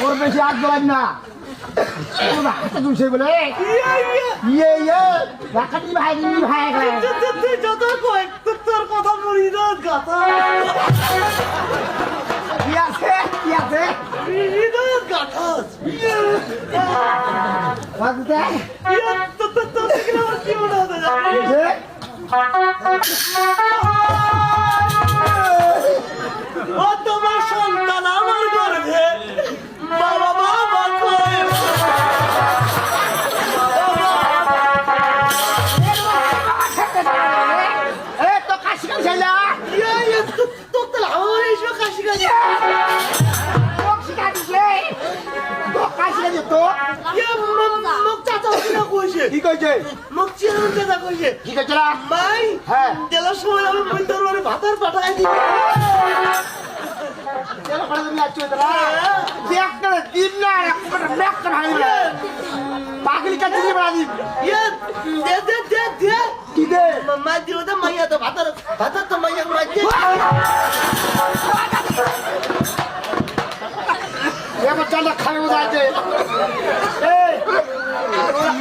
ওর বেশি আগ গলাম না তোর হাতে দুসে বলে ইয়ে ইয়ে রাখাটি ভাই নি ভাই গেলে কি আছে কি আছে বাজতে তোমার সন্তান আমার গর্ভে বাবা বাবা কয় তো কাশি কাশি না ইয়ে, ইয়ে, তো- তো এসব কাশি কাশি কইছে? মোক চিরন দাদা কইছে। কি কইছে না মাই হ্যাঁ। দেলার সময় আমি মই মানে ভাতার পাঠাই দিই। চলো করে তুমি আছো তোরা দেখ করে দিন না একটা ব্যাক করে হাই বলে পাগলি কা দিলি বড়া ইয়ে দে দে দে দে। কি দে? মা দিল দে মাইয়া তো ভাতার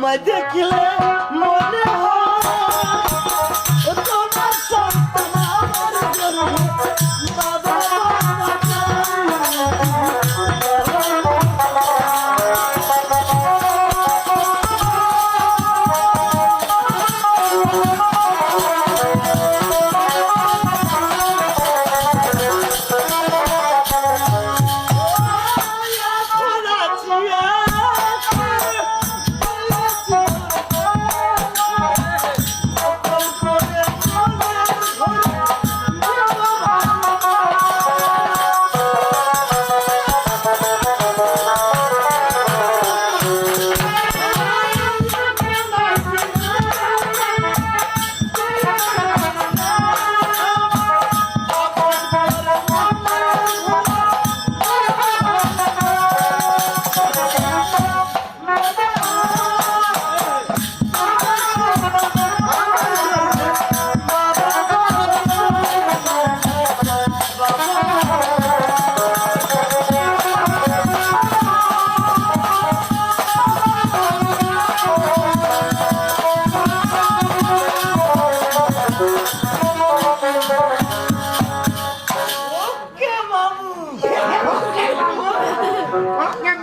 তোমায় দেখলে মনে হয়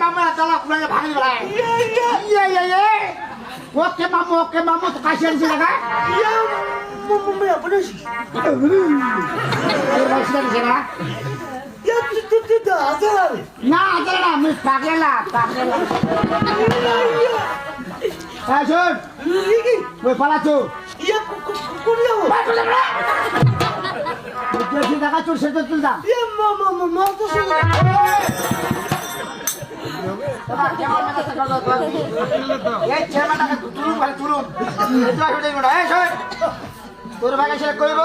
ওকে মামা তালা কুড়ালে ভাঙি বেড়ায় ইয়া ইয়া ইয়ে ইয়ে ইয়ে ওকে মামু ওকে মামু তো কাশি আনছি লাগা ইয়া মামু মে আপনি তোর ভাই শিখা দিছে না ইয়া তু তু তু দা আজার না আজকে না আমি পাগলেলা পাগলেলা হ্যাঁ শোন ইকি ওই পালাচো ইয়া কোন যাব বেশি টাকা চোর সেটা তুল দাম ইয়া মামা মামা তো শুনে তোর ভাগে সে কইব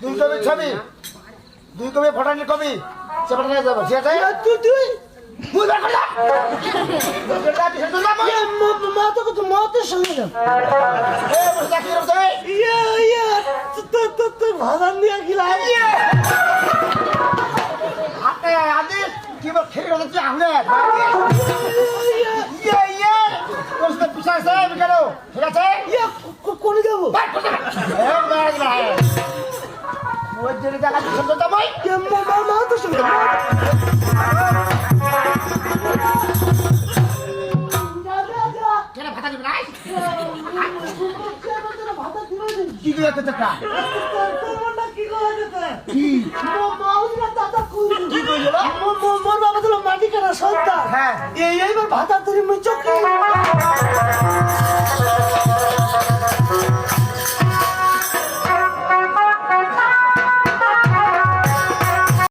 দুই কবি ছবি দুই কবি ফটানি কবি সেটা নিয়ে যাব আছে তুই তুই বুঝা কথা এটা কি বল খেয়ে রয়েছে আহলে ইয়া ইয়ে ইয়ে তোর সাথে পিছা আছে কেন ঠিক আছে ইয়া কোন যাব এই বেড়া দিলা ওই যে টাকা দিছে তো দাম ইয়া মামা মা তো শুনে কেন ভাতা দিবি নাই ভাতা দিবে কি করে তো মোর বাবা তো মাটি কাটা সন্তান হ্যাঁ। এইবার ভাতা তুমি চোখে